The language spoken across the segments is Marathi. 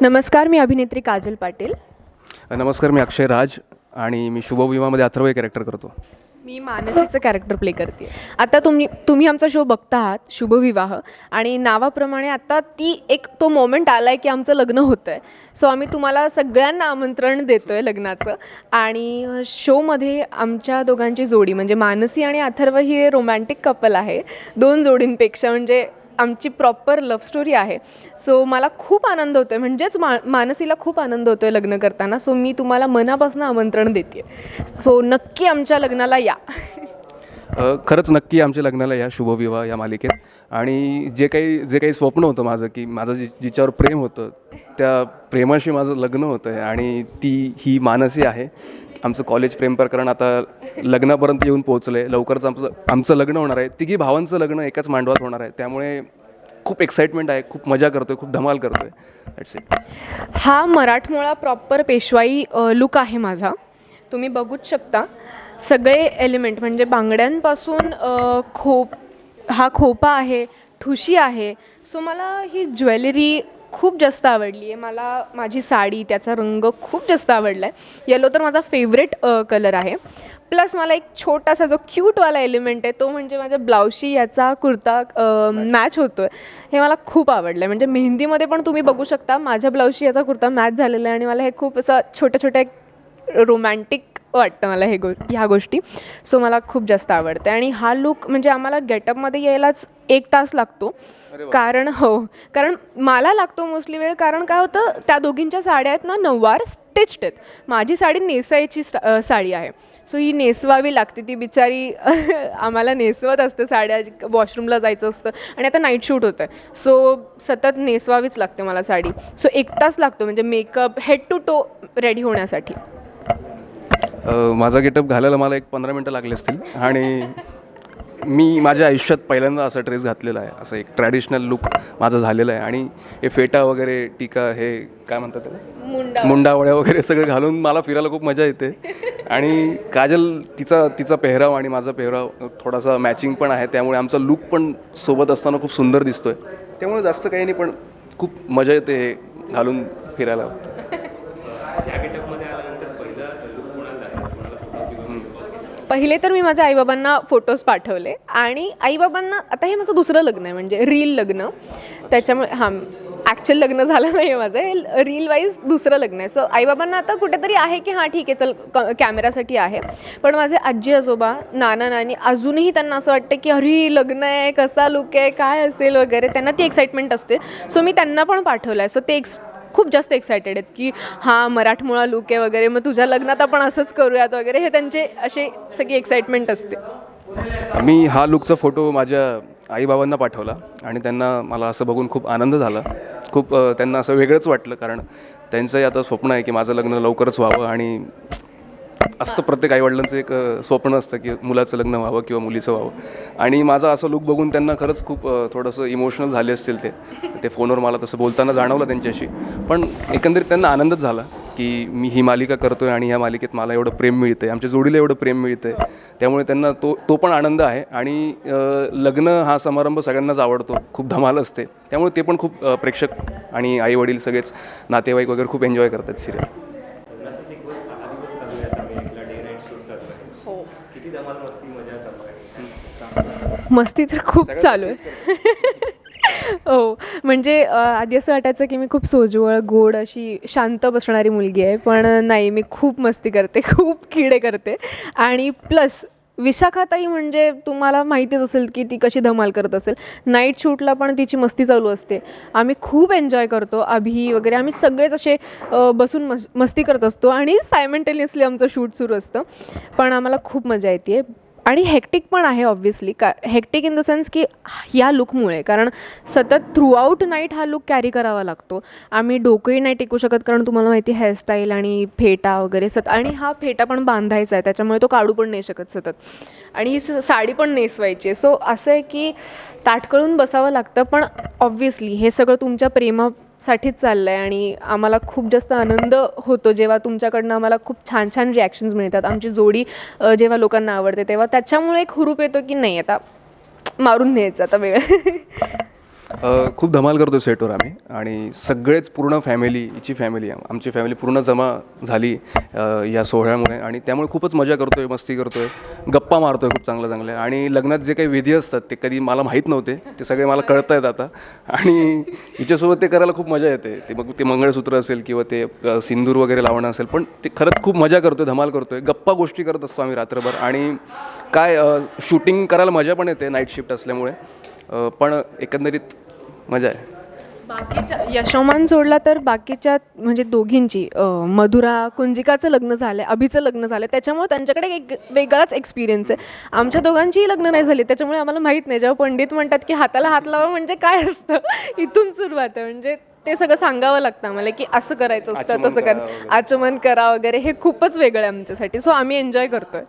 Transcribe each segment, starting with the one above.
नमस्कार मी अभिनेत्री काजल पाटील. नमस्कार मी अक्षय राज आणि मी शुभविवामध्ये अथर्व हे कॅरेक्टर करतो. मी मानसीचं कॅरेक्टर प्ले करते. आता तुम्ही तुम्ही आमचा शो बघता आहात शुभविवाह आणि नावाप्रमाणे आता ती एक तो मोमेंट आला आहे की आमचं लग्न होतं आहे सो आम्ही तुम्हाला सगळ्यांना आमंत्रण देतो आहे लग्नाचं. आणि शोमध्ये आमच्या दोघांची जोडी म्हणजे मानसी आणि अथर्व ही रोमॅन्टिक कपल आहे. दोन जोडींपेक्षा म्हणजे आमची प्रॉपर लव्ह स्टोरी आहे. सो मला खूप आनंद होतो आहे म्हणजेच मा मानसीला खूप आनंद होतो आहे लग्न करताना. सो मी तुम्हाला मनापासून आमंत्रण देते सो नक्की आमच्या लग्नाला या. खरंच नक्की आमच्या लग्नाला या. शुभविवाह या मालिकेत. आणि जे काही जे काही स्वप्न होतं माझं की माझं जि जिच्यावर प्रेम होतं त्या प्रेमाशी माझं लग्न होतं आहे. आणि ती ही मानसी आहे. आमचं कॉलेज प्रेम प्रकरण आता लग्नापर्यंत येऊन पोहोचलं आहे लवकरच आमचं आमचं लग्न होणार आहे. तिघी भावांचं लग्न एकाच मांडवात होणार आहे. त्यामुळे खूप एक्साइटमेंट आहे खूप मजा करतो आहे खूप धमाल करतो आहे दॅट्स इट हा मराठमोळा प्रॉपर पेशवाई लुक आहे माझा. तुम्ही बघूच शकता. सगळे एलिमेंट म्हणजे बांगड्यांपासून खोप हा खोपा आहे ठुशी आहे. सो मला ही ज्वेलरी खूप जास्त आवडली आहे. मला माझी साडी त्याचा रंग खूप जास्त आवडला आहे येलो तर माझा फेवरेट कलर आहे. प्लस मला एक छोटासा जो क्यूटवाला एलिमेंट आहे तो म्हणजे माझ्या ब्लाऊजशी याचा कुर्ता मॅच होतो आहे हे मला खूप आवडलं आहे म्हणजे मेहंदीमध्ये पण तुम्ही बघू शकता माझ्या ब्लाऊजशी याचा कुर्ता मॅच झालेला आहे आणि मला हे खूप असं छोट्या छोट्या रोमॅन्टिक वाटतं मला हे गो ह्या गोष्टी. सो मला खूप जास्त आवडते आणि हा लुक म्हणजे आम्हाला गेटअपमध्ये यायलाच एक तास लागतो. कारण हो. कारण मला लागतो मोस्टली वेळ कारण काय होतं त्या दोघींच्या साड्या आहेत ना नऊवार स्टिच्ड आहेत. माझी साडी नेसायची साडी आहे. सो ही नेसवावी लागते. ती बिचारी आम्हाला नेसवत असते साड्या वॉशरूमला जायचं असतं. आणि आता नाईट शूट होतं सो सतत नेसवावीच लागते मला साडी. सो एक तास लागतो. म्हणजे makeup head to toe ready होण्यासाठी. माझा गेटअप घालायला मला एक पंधरा मिनटं लागले असतील. आणि मी माझ्या आयुष्यात पहिल्यांदा असा ड्रेस घातलेला आहे. असं एक ट्रॅडिशनल लुक माझं झालेलं आहे. आणि हे फेटा वगैरे टीका हे काय म्हणतात त्याला? मुंडा मुंडावळ्या वगैरे सगळं घालून मला फिरायला खूप मजा येते. आणि काजल तिचा तिचा पेहराव आणि माझा पेहराव थोडासा मॅचिंग पण आहे. त्यामुळे आमचा लुक पण सोबत असताना खूप सुंदर दिसतोय. त्यामुळे जास्त काही नाही पण खूप मजा येते हे घालून फिरायला. पहिले तर मी माझ्या आईबाबांना फोटोज पाठवले आणि आईबाबांना आता हे माझं दुसरं लग्न आहे म्हणजे रील लग्न. त्याच्यामुळे हां ॲक्च्युअल लग्न झालं नाही आहे माझं हे रील वाईज दुसरं लग्न आहे. सो आईबाबांना आता कुठेतरी आहे की हां ठीक आहे चल क कॅमेरासाठी आहे. पण माझे आजी आजोबा नाना नानी अजूनही त्यांना असं वाटतं की अरे लग्न आहे कसा लुक आहे काय असेल वगैरे त्यांना ती एक्साइटमेंट असते. सो मी त्यांना पण पाठवलं आहे सो ते एक्स खूप जास्त एक्सायटेड आहेत की हां मराठमोळा लुक आहे वगैरे मग तुझ्या लग्नात आपण असंच करूयात वगैरे हे त्यांचे असे सगळी एक्साइटमेंट असते. मी हा लुकचा फोटो माझ्या आईबाबांना पाठवला आणि त्यांना मला असं बघून खूप आनंद झाला. खूप त्यांना असं वेगळंच वाटलं कारण त्यांचंही आता स्वप्न आहे की माझं लग्न लवकरच व्हावं आणि असतं प्रत्येक आईवडिलांचं एक स्वप्न असतं की मुलाचं लग्न व्हावं किंवा मुलीचं व्हावं. आणि माझा असं लुक बघून त्यांना खरंच खूप थोडंसं इमोशनल झाले असतील ते. ते फोनवर मला तसं बोलताना जाणवलं त्यांच्याशी. पण एकंदरीत त्यांना आनंदच झाला की मी ही मालिका करतो आहे आणि ह्या मालिकेत मला एवढं प्रेम मिळतं आहे आमच्या जोडीला एवढं प्रेम मिळतं आहे त्यामुळे त्यांना तो तो पण आनंद आहे. आणि लग्न हा समारंभ सगळ्यांनाच आवडतो. खूप धमाल असते. त्यामुळे ते पण खूप प्रेक्षक आणि आई वडील सगळेच नातेवाईक वगैरे खूप एन्जॉय करतात सिरियल मस्ती तर खूप चालू आहे. हो म्हणजे आधी असं वाटायचं की मी खूप सोजवळ गोड अशी शांत बसणारी मुलगी आहे पण नाही मी खूप मस्ती करते खूप किडे करते. आणि प्लस विशाखाताई म्हणजे तुम्हाला माहितीच असेल की ती कशी धमाल करत असेल. नाईट शूटला पण तिची मस्ती चालू असते. आम्ही खूप एन्जॉय करतो अभि वगैरे आम्ही सगळेच असे बसून मस मस्ती करत असतो आणि सायमल्टेनियसली आमचं शूट सुरू असतं. पण आम्हाला खूप मजा येते. आणि हेक्टिक पण आहे ऑब्व्हियसली का हेक्टिक इन द सेन्स की या लुकमुळे कारण सतत थ्रूआउट नाईट हा लुक कॅरी करावा लागतो. आम्ही डोकंही नाही टिकू शकत कारण तुम्हाला माहिती हेअरस्टाईल आणि फेटा वगैरे सत आणि हा फेटा पण बांधायचा आहे त्याच्यामुळे तो काढू पण नाही शकत सतत. आणि ही स- साडी पण नेसवायची आहे. सो असं आहे की ताटकळून बसावं लागतं पण ऑब्व्हियसली हे सगळं तुमच्या प्रेमा साठीच चाललं आहे आणि आम्हाला खूप जास्त आनंद होतो जेव्हा तुमच्याकडनं आम्हाला खूप छान छान रिॲक्शन्स मिळतात. आमची जोडी जेव्हा लोकांना आवडते तेव्हा त्याच्यामुळे एक हुरूप येतो की नाही आता मारून न्यायचं आता वेळ. खूप धमाल करतो सेटवर आम्ही. आणि सगळेच पूर्ण फॅमिली हिची फॅमिली आमची फॅमिली पूर्ण जमा झाली या सोहळ्यामुळे. आणि त्यामुळे खूपच मजा करतो आहे मस्ती करतो आहे गप्पा मारतो आहे खूप चांगल्या चांगल्या. आणि लग्नात जे काही विधी असतात ते कधी मला माहीत नव्हते. ते सगळे मला कळत आहेत आता. आणि हिच्यासोबत ते करायला खूप मजा येते. ते मग ते मंगळसूत्र असेल किंवा ते सिंदूर वगैरे लावणं असेल पण ते खरंच खूप मजा करतो आहे धमाल करतो आहे गप्पा गोष्टी करत असतो आम्ही रात्रभर. आणि काय शूटिंग करायला मजा पण येते नाईट शिफ्ट असल्यामुळे. पण एकंदरीत मजा आहे. बाकीच्या यशोमान सोडला तर बाकीच्या म्हणजे दोघींची मधुरा कुंजिकाचं लग्न झालं आहे अभिचं लग्न झालं आहे त्याच्यामुळे त्यांच्याकडे एक वेगळाच एक्सपिरियन्स आहे. आमच्या दोघांचीही लग्न नाही झाली त्याच्यामुळे आम्हाला माहीत नाही. जेव्हा पंडित म्हणतात की हाताला हात लावा म्हणजे काय असतं इथून सुरुवात आहे. म्हणजे ते सगळं सांगावं लागतं आम्हाला की असं करायचं असतं तसं करा कर. आचमन करा वगैरे हे खूपच वेगळं आहे आमच्यासाठी. सो आम्ही एन्जॉय करतोय.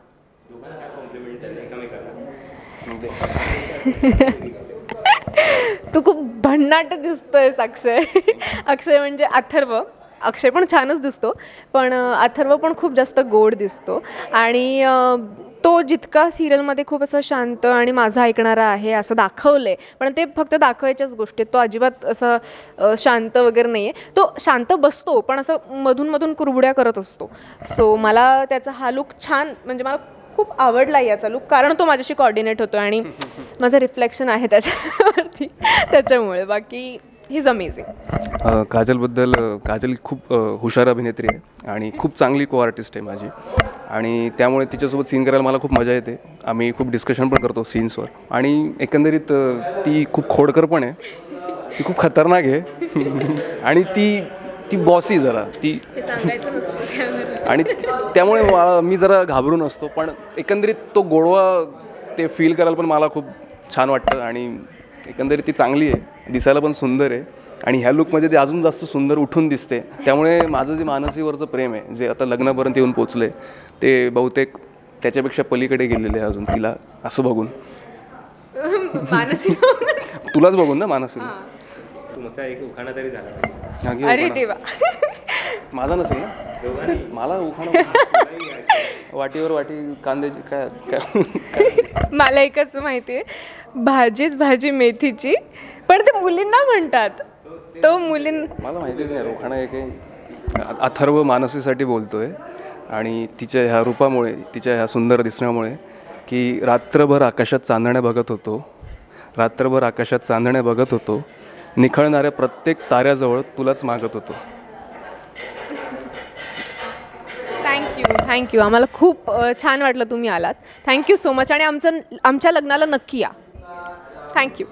तू खूप भन्नाट दिसतोय अक्षय. अक्षय म्हणजे अथर्व. अक्षय पण छानच दिसतो पण अथर्व पण खूप जास्त गोड दिसतो. आणि तो जितका सिरियलमध्ये खूप असं शांत आणि माझा ऐकणारा आहे असं दाखवलं आहे पण ते फक्त दाखवायच्याच गोष्टी आहेत. तो अजिबात असं शांत वगैरे नाही आहे तो शांत बसतो पण असं मधून मधून कुरबुड्या करत असतो. सो मला त्याचा हा लुक छान म्हणजे मला खूप आवडला याचा लुक कारण तो माझ्याशी कॉर्डिनेट होतो आणि माझं रिफ्लेक्शन आहे त्याच्यावरती. त्याच्यामुळे बाकी ही इज अमेझिंग काजलबद्दल काजल खूप हुशार अभिनेत्री आहे आणि खूप चांगली को आर्टिस्ट आहे माझी. आणि त्यामुळे तिच्यासोबत सीन करायला मला खूप मजा येते. आम्ही खूप डिस्कशन पण करतो सीन्सवर आणि एकंदरीत ती खूप खोडकर पण आहे. ती खूप खतरनाक आहे. आणि ती ती बॉसी जरा ती आणि त्यामुळे मला- मी जरा घाबरून असतो पण एकंदरीत तो गोडवा ते फील करायला पण मला खूप छान वाटतं आणि एकंदरीत ती चांगली आहे दिसायला पण सुंदर आहे. आणि ह्या लुकमध्ये ते अजून जास्त सुंदर उठून दिसते. त्यामुळे माझं जे मानसीवरचं प्रेम आहे जे आता लग्नापर्यंत येऊन पोचले ते बहुतेक त्याच्यापेक्षा पलीकडे गेलेले आहे अजून तिला असं बघून. तुलाच बघून ना मानसी? तुमचा एक उखाणा तरी झाला पाहिजे. हा, घे अरे उखाणा. देवा. माझा नसेल ना? दोघांनी. मला उखाणा वाटीवर वाटी कांद्याची काय काय? मला एकच माहिती आहे. भाजीत भाजी मेथीची पण ते मुलींना म्हणतात. तो मुलीं मला माहितीच नाही रोखाणा आहे. अ- अथर्व मानसीसाठी बोलतोय. आणि तिच्या ह्या रूपामुळे तिच्या ह्या सुंदर दिसण्यामुळे की रात्रभर आकाशात चांदण्या बघत होतो. रात्रभर आकाशात चांदण्या बघत होतो. निखळणाऱ्या प्रत्येक ताऱ्याजवळ तुलाच मागत होतो. थँक्यू थँक्यू आम्हाला खूप अ, छान वाटलं तुम्ही आलात. थँक्यू सो मच आणि आमचं आमच्या लग्नाला नक्की या. थँक्यू